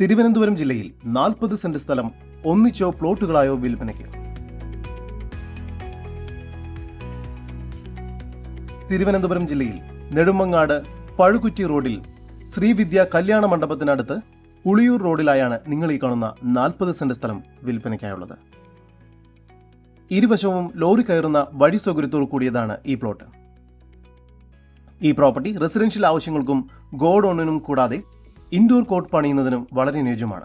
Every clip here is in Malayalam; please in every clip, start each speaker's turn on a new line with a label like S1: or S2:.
S1: തിരുവനന്തപുരം ജില്ലയിൽ നാൽപ്പത് സെന്റ് സ്ഥലം ഒന്നിച്ചോ പ്ലോട്ടുകളായോ വിൽപ്പനയ്ക്ക്. തിരുവനന്തപുരം ജില്ലയിൽ നെടുമങ്ങാട് പഴുകുറ്റി റോഡിൽ ശ്രീവിദ്യ കല്യാണ മണ്ഡപത്തിനടുത്ത് ഉളിയൂർ റോഡിലായാണ് നിങ്ങൾ ഈ കാണുന്ന നാൽപ്പത് സെന്റ് സ്ഥലം വിൽപ്പനയ്ക്കായുള്ളത്. ഇരുവശവും ലോറി കയറുന്ന വഴി സൗകര്യത്തോടു കൂടിയതാണ് ഈ പ്ലോട്ട്. ഈ പ്രോപ്പർട്ടി റെസിഡൻഷ്യൽ ആവശ്യങ്ങൾക്കും ഗോഡൌണിനും കൂടാതെ ഇൻഡോർ കോർട്ട് പണിയുന്നതിനും വളരെ അനുയോജ്യമാണ്.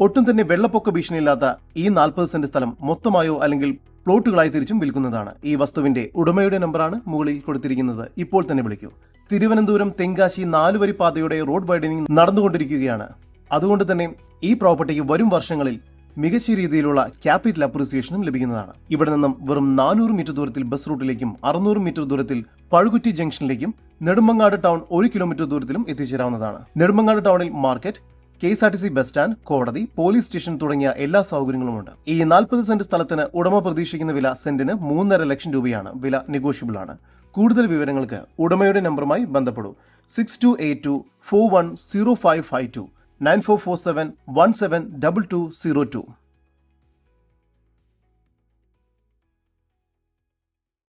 S1: ഒട്ടും തന്നെ വെള്ളപ്പൊക്ക ഭീഷണിയില്ലാത്ത ഈ നാൽപ്പത് സെന്റ് സ്ഥലം മൊത്തമായോ അല്ലെങ്കിൽ പ്ലോട്ടുകളായി തിരിച്ചും വിൽക്കുന്നതാണ്. ഈ വസ്തുവിന്റെ ഉടമയുടെ നമ്പറാണ് മുകളിൽ കൊടുത്തിരിക്കുന്നത്. ഇപ്പോൾ തന്നെ വിളിക്കൂ. തിരുവനന്തപുരം തെങ്കാശി നാലുവരി പാതയുടെ റോഡ് വൈഡനിങ് നടന്നുകൊണ്ടിരിക്കുകയാണ്. അതുകൊണ്ട് തന്നെ ഈ പ്രോപ്പർട്ടിക്ക് വരും വർഷങ്ങളിൽ മികച്ച രീതിയിലുള്ള ക്യാപിറ്റൽ അപ്രീസിയേഷനും ലഭിക്കുന്നതാണ്. ഇവിടെ നിന്നും വെറും നാനൂറ് മീറ്റർ ദൂരത്തിൽ ബസ് റൂട്ടിലേക്കും അറുന്നൂറ് മീറ്റർ ദൂരത്തിൽ പഴുകുറ്റി ജംഗ്ഷനിലേക്കും നെടുമങ്ങാട് ടൗൺ ഒരു കിലോമീറ്റർ ദൂരത്തിലും എത്തിച്ചേരാവുന്നതാണ്. നെടുമങ്ങാട് ടൗണിൽ market K S R T C bus stand കോടതി പോലീസ് സ്റ്റേഷൻ തുടങ്ങിയ എല്ലാ സൗകര്യങ്ങളുമുണ്ട്. ഈ നാൽപ്പത് സെന്റ് സ്ഥലത്തിന് ഉടമ പ്രതീക്ഷിക്കുന്ന വില സെന്റിന് മൂന്നര ലക്ഷം രൂപയാണ്. വില നെഗോഷ്യബിൾ ആണ് കൂടുതൽ വിവരങ്ങൾക്ക് ഉടമയുടെ നമ്പറുമായി ബന്ധപ്പെടൂ. Six two eight two four one zero five five two. 9447 172202.